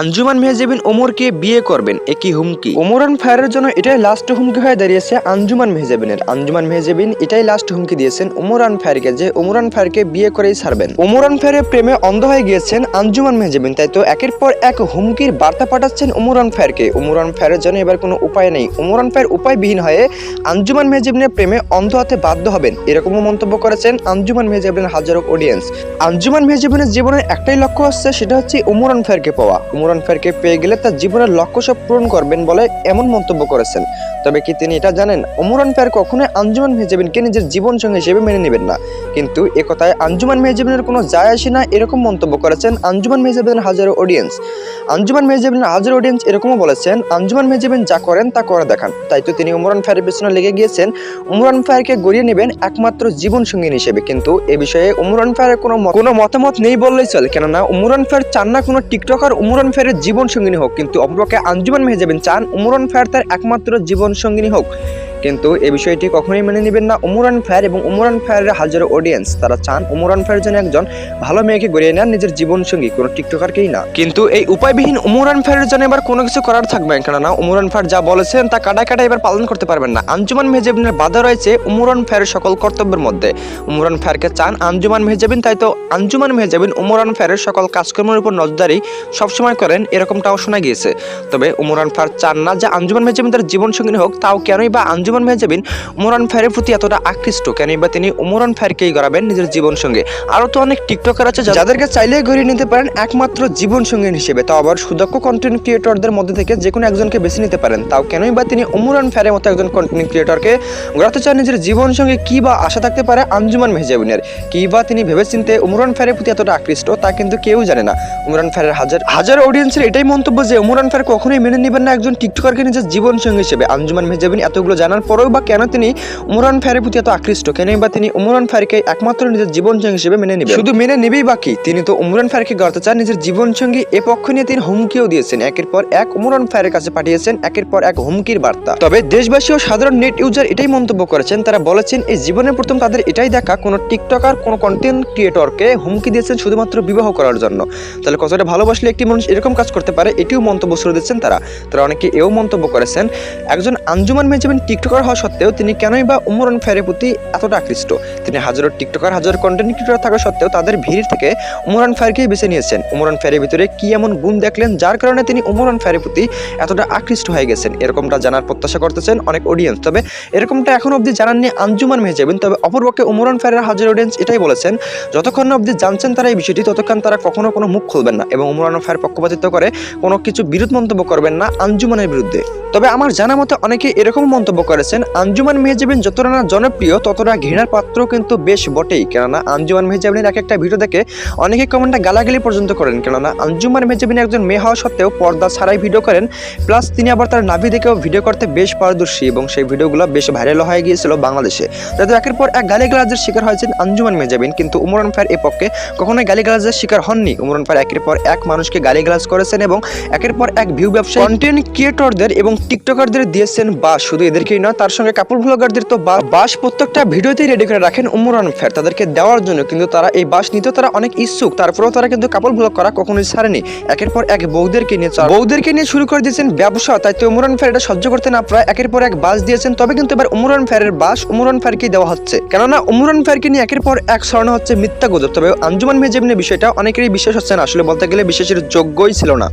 আঞ্জুমান মেহজাবিন ওমরকে বিয়ে করবেন, একই হুমকি। ওমরান ফায়ারের জন্য এটাই লাস্ট হুমকি হয়ে দাঁড়িয়েছে আঞ্জুমান মেহজাবিনের। আঞ্জুমান মেহজাবিন এটাই লাস্ট হুমকি দিয়েছেন ওমরান ফায়ারকে যে ওমরান ফায়ারকে বিয়ে করেই ছাড়বেন। ওমরান ফায়ারের প্রেমে অন্ধ হয়ে গিয়েছেন আঞ্জুমান মেহজাবিন, তাই তো একের পর এক হুমকির বার্তা পাঠাচ্ছেন ওমরান ফায়ারকে। ওমরান ফায়ারের জন্য এবার কোনো উপায় নেই। ওমরান ফায়ার উপায়বিহীন হয়ে আঞ্জুমান মেহজাবিনের প্রেমে অন্ধ হতে বাধ্য হবেন, এরকমও মন্তব্য করেছেন আঞ্জুমান মেহজাবিনের হাজারো অডিয়েন্স। আঞ্জুমান মেহজাবিনের জীবনের একটাই লক্ষ্য হচ্ছে সেটা হচ্ছে উমরান ফায়ারকে পাওয়া। উমরান ফায়ারকে পেয়ে গেলে তার জীবনের লক্ষ্য সব পূরণ করবেন বলে এমন মন্তব্য করেছেন। তবে কি তিনি এটা জানেন? উমরান ফায়ার কখনোই আঞ্জুমান মেহজাবিনকে নিজের জীবন সঙ্গী হিসেবে মেনে নেবেন না। কিন্তু এ কথায় আঞ্জুমান মেহজাবিনের কোনো যায় আসে না এরকম মন্তব্য করেছেন আঞ্জুমান মেহজাবিনের হাজারো অডিয়েন্স আঞ্জুমান মেহজাবিনের হাজারো অডিয়েন্স এরকমও বলেছেন, আঞ্জুমান মেহজাবিন যা করেন তা করে দেখান। তাই তো তিনি উমরান ফায়ারের পেছনে লেগে গিয়েছেন। উমরান ফায়ারকে গড়িয়ে নেবেন একমাত্র জীবন সঙ্গী হিসেবে। কিন্তু এ বিষয়ে উমরান ফায়ারের কোনো কোনো মতামত নেই বললেই চলে। কেননা উমরান ফায়ার চান না কোনো টিকটকার উমরান ফায়ারের জীবন সঙ্গিনী হোক, কিন্তু অপরপক্ষে আঞ্জুমান মেহজাবিন চান, উমরান ফায়ার তার একমাত্র জীবন সঙ্গিনী হোক। কিন্তু এই বিষয়টি কখনোই মেনে নেবেন না। উমরান ফায়ার এবং উমরান ফায়ারের হাজারো অডিয়েন্স তারা চান উমরান ফায়ার যেন একজন ভালো মেয়েকে গড়িয়ে নেন নিজের জীবন সঙ্গী কোনো টিকটকারকেই না। কিন্তু এই উপায়বিহীন উমরান ফায়ারের জন্য এবার কোনো কিছু করার থাকবে কেননা উমরান ফায়ার যা বলেছেন তা কাটায় কাটায় এবার পালন করতে পারবেন না। আঞ্জুমান মেহজাবিনের বাধা রয়েছে উমরান ফায়ারের সকল কর্তব্যের মধ্যে। উমরান ফায়ারকে চান আঞ্জুমান মেহজাবিন, তাই তো আঞ্জুমান মেহজাবিন উমরান ফায়ারের সকল কাজকর্মের উপর নজরদারি সবসময় করেন, এরকমটাও শোনা গিয়েছে। তবে উমরান ফায়ার চান না যে আঞ্জুমান মেহজাবিন তার জীবন সঙ্গী হোক, তাও কেনই বা আঞ্জুমান মেহজাবিন উমরান ফায়ারের প্রতি এতটা আকৃষ্ট, কেনই বা তিনি উমরান ফায়ারকেই গড়াবেন নিজের জীবন সঙ্গে। আরও তো অনেক টিকটকার আছে যাদেরকে চাইলেই গড়িয়ে নিতে পারেন একমাত্র জীবন সঙ্গী হিসেবে। তাও আবার সুদক্ষ কন্টেন্ট ক্রিয়েটরদের মধ্যে থেকে যে কোনো একজনকে বেছে নিতে পারেন। তাও কেনই বা তিনি উমরান ফায়ারের মতো একজন কন্টেন্ট ক্রিয়েটরকে গড়াতে চান নিজের জীবন সঙ্গে কি বা আশা থাকতে পারে আঞ্জুমান মেহজাবিনের। কি বা তিনি ভেবেচিন্তে উমরান ফায়ারের প্রতি এতটা আকৃষ্ট, তা কিন্তু কেউ জানে না। উমরান ফায়ারের হাজার হাজার অডিয়েন্সের এটাই মন্তব্য যে উমরান ফায়ার কখনোই মেনে নেবেন না একজন টিকটকারকে নিজের জীবন সঙ্গী হিসেবে। আঞ্জুমান মেহজাবিন এতগুলো জানার পরেও বা কেন তিনি উমরান ফায়ারের প্রতি এত আকৃষ্ট? কেন বা তিনি উমরান ফায়ারকে একমাত্র নিজের জীবনসঙ্গী হিসেবে মেনে নেবেন শুধু মেনে নেবেই বাকি। তিনি তো উমরান ফায়ারকে গড়তে চান, নিজের জীবনসঙ্গী এ পক্ষ নিয়ে তিনি হুমকিও দিয়েছেন। একের পর এক উমরান ফায়ারের কাছে পাঠিয়েছেন, একের পর এক হুমকির বার্তা। তবে দেশবাসী ও সাধারণ নেট ইউজার এটাই মন্তব্য করেছেন। তারা বলেছেন, এই জীবনের প্রথম তাদের এটাই দেখা, কোনো টিকটকার কোনো কন্টেন্ট ক্রিয়েটরকে হুমকি দিয়েছেন শুধুমাত্র বিবাহ করার জন্য। তাহলে কতটা ভালোবাসলে একটি মানুষ এরকম কাজ করতে পারে, এটিও মন্তব্য শুরু দিচ্ছেন তারা। তারা অনেকে এও মন্তব্য করেছেন, একজন আঞ্জুমান মেহজাবিন টিকটকার হওয়া সত্ত্বেও তিনি কেনই বা উমরান ফায়ারের প্রতি এতটা আকৃষ্ট? তিনি হাজারো টিকটকার, হাজার কন্টেন্ট ক্রিয়েটর থাকা সত্ত্বেও তাদের ভিড় থেকে উমরান ফায়ারকেই বেছে নিয়েছেন। উমরান ফায়ারের ভিতরে কি এমন গুণ দেখলেন যার কারণে তিনি উমরান ফায়ারের প্রতি এতটা আকৃষ্ট হয়ে গেছেন? এরকমটা জানার প্রত্যাশা করতেছেন অনেক অডিয়েন্স তবে এরকমটা এখন অবধি জানাননি আঞ্জুমান মেহজাবিন, তবে অপরপক্ষে উমরান ফায়ারের হাজার অডিয়েন্স এটাই বলেছেন, যতক্ষণ অবধি জানছেন তারা এই বিষয়টি, ততক্ষণ তারা কখনো কোনো মুখ খুলবেন না এবং উমরান ফায়ার পক্ষপাতিত্ব করে কোনো কিছু বিরোধ মন্তব্য করবেন না আঞ্জুমানের বিরুদ্ধে। তবে আমার জানা মতে অনেকে এরকম মন্তব্য করেছেন, আঞ্জুমান মেহজাবিন যতটা না জনপ্রিয়, ততটা ঘৃণার পাত্র কিন্তু বেশ বটেই। কেননা, আঞ্জুমান মেহজাবিনের এক একটা ভিডিও দেখে অনেকে কমেন্টে গালাগালি পর্যন্ত করেন। কেননা, আঞ্জুমান মেহজাবিন একজন মেয়ে হওয়া সত্ত্বেও পর্দা ছাড়াই ভিডিও করেন, প্লাস তিনি আবার তার নাভি দেখেও ভিডিও করতে বেশ পারদর্শী এবং সেই ভিডিওগুলো বেশ ভাইরাল হয়ে গিয়েছিল বাংলাদেশে। যাতে একের পর এক গালিগালাজের শিকার হয়েছেন আঞ্জুমান মেহজাবিন। কিন্তু উমরান ফায়ার এ পক্ষে কখনোই গালিগালাজের শিকার হননি। উমরান ফায়ার একের পর এক মানুষকে গালিগালাজ করেছেন এবং একের পর এক ভিউ ব্যবসায়ী কন্টেন্ট ক্রিয়েটরদের এবং টিকটকারদের দিয়েছেন বাস। শুধু এদেরকেই না তার সঙ্গে কাপড় ব্লগারদের তো বাস প্রত্যেকটা ভিডিওতেই রেডি করে রাখেন উমরান ফের। তাদেরকে দেওয়ার জন্য কিন্তু তারা এই বাস নিতে তারা অনেক ইচ্ছুক। তারপরেও তারা কিন্তু কাপড় ব্লগ করা কখনোই ছাড়েনি। একের পর এক বউদেরকে নিয়ে বউদেরকে নিয়ে শুরু করে দিয়েছেন ব্যবসা, তাই তো উমরান ফের এটা সহ্য করতে না প্রায় একের পর এক বাস দিয়েছেন। তবে কিন্তু এবার উমরান ফেরের বাস উমরান ফেরকেই দেওয়া হচ্ছে। কেননা উমরান ফেরকে নিয়ে একের পর এক স্বর্ণ হচ্ছে মিথ্যা গুজব। তবে আঞ্জুমান মেহজাবিনের বিষয়টা অনেকেরই বিশ্বাস হচ্ছে না। আসলে বলতে গেলে বিশ্বাসের যোগ্যই ছিল না।